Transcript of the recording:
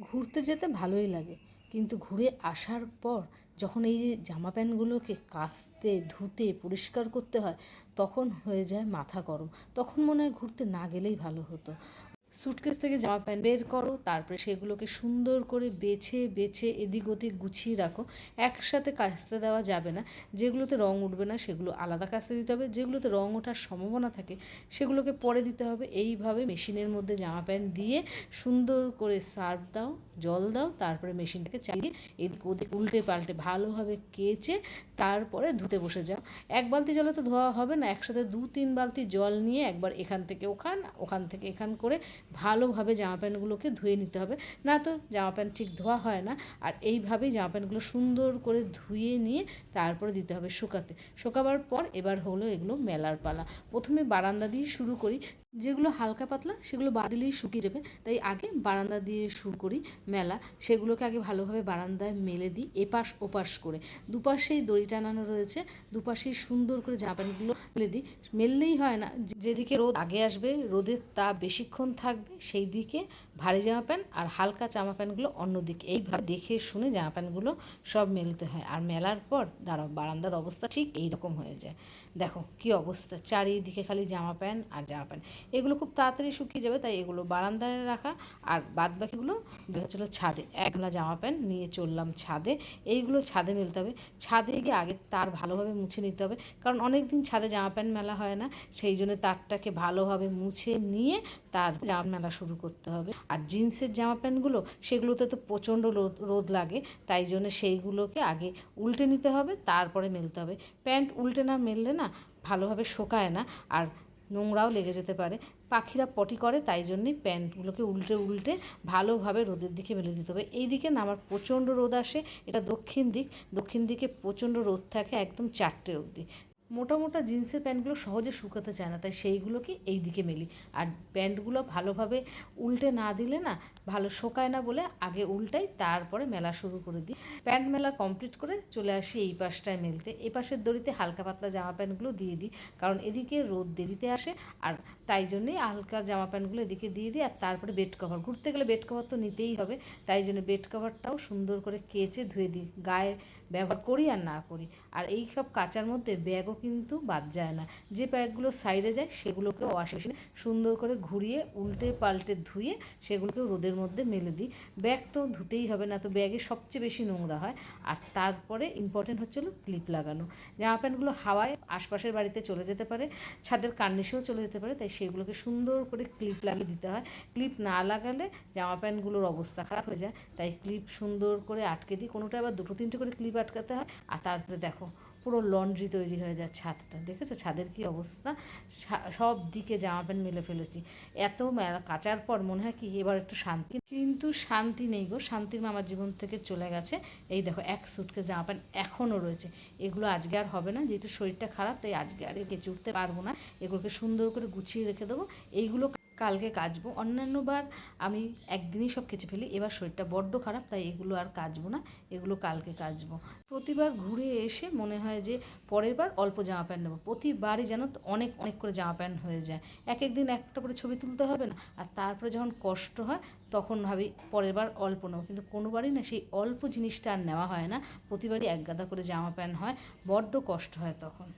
ঘুরতে যেতে ভালোই লাগে। কিন্তু ঘুরে আসার পর যখন এই জামা প্যান্টগুলোকে কাচতে ধুতে, পরিষ্কার করতে হয়, তখন হয়ে যায় মাথা গরম। তখন মনে হয় ঘুরতে না গেলেই ভালো হতো। সুটকেস থেকে জামা প্যান্ট বের করো, তারপরে সেগুলোকে সুন্দর করে বেছে বেছে, এদিক ওদিক গুছিয়ে রাখো। একসাথে কাচতে দেওয়া যাবে না। যেগুলোতে রং উঠবে না, সেগুলো আলাদা কাচতে দিতে হবে। যেগুলোতে রং ওঠার সম্ভাবনা থাকে, সেগুলোকে পরে দিতে হবে। এইভাবে মেশিনের মধ্যে জামা প্যান্ট দিয়ে সুন্দর করে সার্ফ দাও, জল দাও, তারপরে মেশিনটাকে চালিয়ে এদিক ওদিক উল্টে পাল্টে ভালোভাবে কেচে তারপরে ধুতে বসে যাও। এক বালতি জলে তো ধোয়া হবে না, একসাথে দু তিন বালতি জল নিয়ে একবার এখান থেকে ওখান ওখান থেকে এখান করে ভালোভাবে জামা প্যান্টগুলোকে ধুয়ে নিতে হবে। না তো জামা প্যান্ট ঠিক ধোয়া হয় না, আর এইভাবেই জামা প্যান্টগুলো সুন্দর করে ধুয়ে নিয়ে তারপরে দিতে হবে শুকাতে। শুকাবার পর এবার হলো এগুলো মেলার পালা। প্রথমে বারান্দা দিয়ে শুরু করি। যেগুলো হালকা পাতলা, সেগুলো বাদ দিলেই শুকিয়ে যাবে। তাই আগে বারান্দা দিয়ে শুরু করি মেলা। সেগুলোকে আগে ভালোভাবে বারান্দায় মেলে দিই, এপাশ ওপাশ করে। দুপাশেই দড়ি টানানো রয়েছে, দুপাশেই সুন্দর করে জামা প্যান্টগুলো মেলে দিই। মেললেই হয় না যেদিকে রোদ আগে আসবে রোদের তাপ বেশিক্ষণ থাকবে, সেই দিকে ভারী জামা প্যান্ট আর হালকা জামা প্যান্টগুলো অন্যদিকে এইভাবে দেখে শুনে জামা প্যান্টগুলো সব মেলতে হয়। আর মেলার পর, দাঁড়াও, বারান্দার অবস্থা ঠিক এই রকম হয়ে যায়। দেখো কি অবস্থা, চারিদিকে খালি জামা প্যান্ট আর জামা প্যান্ট। এগুলো খুব তাড়াতাড়ি শুকিয়ে যাবে, তাই এগুলো বারান্দায় রাখা। আর বাদ বাকিগুলো হচ্ছিল ছাদে। একলা জামা প্যান্ট নিয়ে চললাম ছাদে। এইগুলো ছাদে মেলতে হবে। ছাদে গিয়ে আগে তার ভালোভাবে মুছে নিতে হবে। কারণ অনেক দিন ছাদে জামা প্যান্ট মেলা হয় না। সেই জন্য তারটাকে ভালোভাবে মুছে নিয়ে তার জামা মেলা শুরু করতে হবে। আর জিন্সের জামা প্যান্টগুলো, সেগুলোতে তো প্রচণ্ড রোদ লাগে। তাই জন্য সেইগুলোকে আগে উল্টে নিতে হবে, তারপরে মেলতে হবে। প্যান্ট উল্টে না মেললে না ভালোভাবে শোকায় না। আর নোংরাও লেগে যেতে পারে। পাখিরা পটি করে, তাই জন্যই প্যান্টগুলোকে উল্টে উল্টে ভালোভাবে রোদের দিকে মেলে দিতে হবে। এই দিকে না, আমার প্রচণ্ড রোদ আসে, এটা দক্ষিণ দিক। দক্ষিণ দিকে প্রচণ্ড রোদ থাকে একদম চারটে অবধি। মোটা মোটা জিন্সের প্যান্টগুলো সহজে শুকাতে চায় না, তাই সেইগুলোকে এই দিকে মেলি। আর প্যান্টগুলো ভালোভাবে উল্টে না দিলে না, ভালো শোকায় না বলে আগে উল্টাই তারপরে মেলা শুরু করে দিই। প্যান্ট মেলা কমপ্লিট করে চলে আসি এই পাশটায় মেলতে। এই পাশের দড়িতে হালকা পাতলা জামা প্যান্টগুলো দিয়ে দিই, কারণ এদিকে রোদ দেরিতে আসে, আর তাই জন্যেই হালকা জামা প্যান্টগুলো এদিকে দিয়ে দিই, আর তারপরে বেড কভার। ঘুরতে গেলে বেড কভার তো নিতেই হবে, তাই জন্য বেড কভারটাও সুন্দর করে কেচে ধুয়ে দিই, গায়ে ব্যবহার করি আর না করি। আর এই সব কাচার মধ্যে ব্যাগও কিন্তু বাদ যায় না। যে ব্যাগগুলো সাইডে যায়, সেগুলোকে ওয়াশ মেশিনে সুন্দর করে ঘুরিয়ে উল্টে পাল্টে ধুয়ে সেগুলোকে রোদের মধ্যে মেলে দিই। ব্যাগ তো ধুতেই হবে না, তো ব্যাগে সবচেয়ে বেশি নোংরা হয়। আর তারপরে ইম্পর্টেন্ট হচ্ছে হলো ক্লিপ লাগানো। জামা প্যান্টগুলো হাওয়ায় আশপাশের বাড়িতে চলে যেতে পারে, ছাদের কার্নিশেও চলে যেতে পারে, তাই সেগুলোকে সুন্দর করে ক্লিপ লাগিয়ে দিতে হয়। ক্লিপ না লাগালে জামা প্যান্টগুলোর অবস্থা খারাপ হয়ে যায়, তাই ক্লিপ সুন্দর করে আটকে দিই। কোনোটা আবার দুটো তিনটে করে ক্লিপ আটকাতে হয়। আর তারপরে দেখো পুরো লন্ড্রি তৈরি হয়ে যায় ছাদটা। দেখেছ ছাদের কি অবস্থা? সব দিকে জামা প্যান্ট মেলে ফেলেছি। এত কাচার পর মনে হয় কি এবার একটু শান্তি। কিন্তু শান্তি নেই গো, শান্তির আমার জীবন থেকে চলে গেছে। এই দেখো, এক সুটকে জামা প্যান্ট এখনও রয়েছে। এগুলো আজকে আর হবে না, যেহেতু শরীরটা খারাপ, তাই আজকে আর কেচে উঠতে পারব না। এগুলোকে সুন্দর করে গুছিয়ে রেখে দেবো। এইগুলো কালকে কাচবো। অন্যান্যবার আমি একদিনই সব কেচে ফেলি। এবার শরীরটা বড্ড খারাপ, তাই এগুলো আর কাচবো না। এগুলো কালকে কাচবো। প্রতিবার ঘুরে এসে মনে হয় যে পরের বার অল্প জামা প্যান্ট নেব। প্রতিবারই যেন অনেক অনেক করে জামা প্যান্ট হয়ে যায়। এক এক দিন একটা করে ছবি তুলতে হবে না? আর তারপরে যখন কষ্ট হয়, তখন ভাবি পরের বার অল্প নেব। কিন্তু কোনোবারই না সেই অল্প জিনিসটা আর নেওয়া হয় না। প্রতিবারই এক গাদা করে জামা প্যান্ট হয়। বড্ড কষ্ট হয় তখন।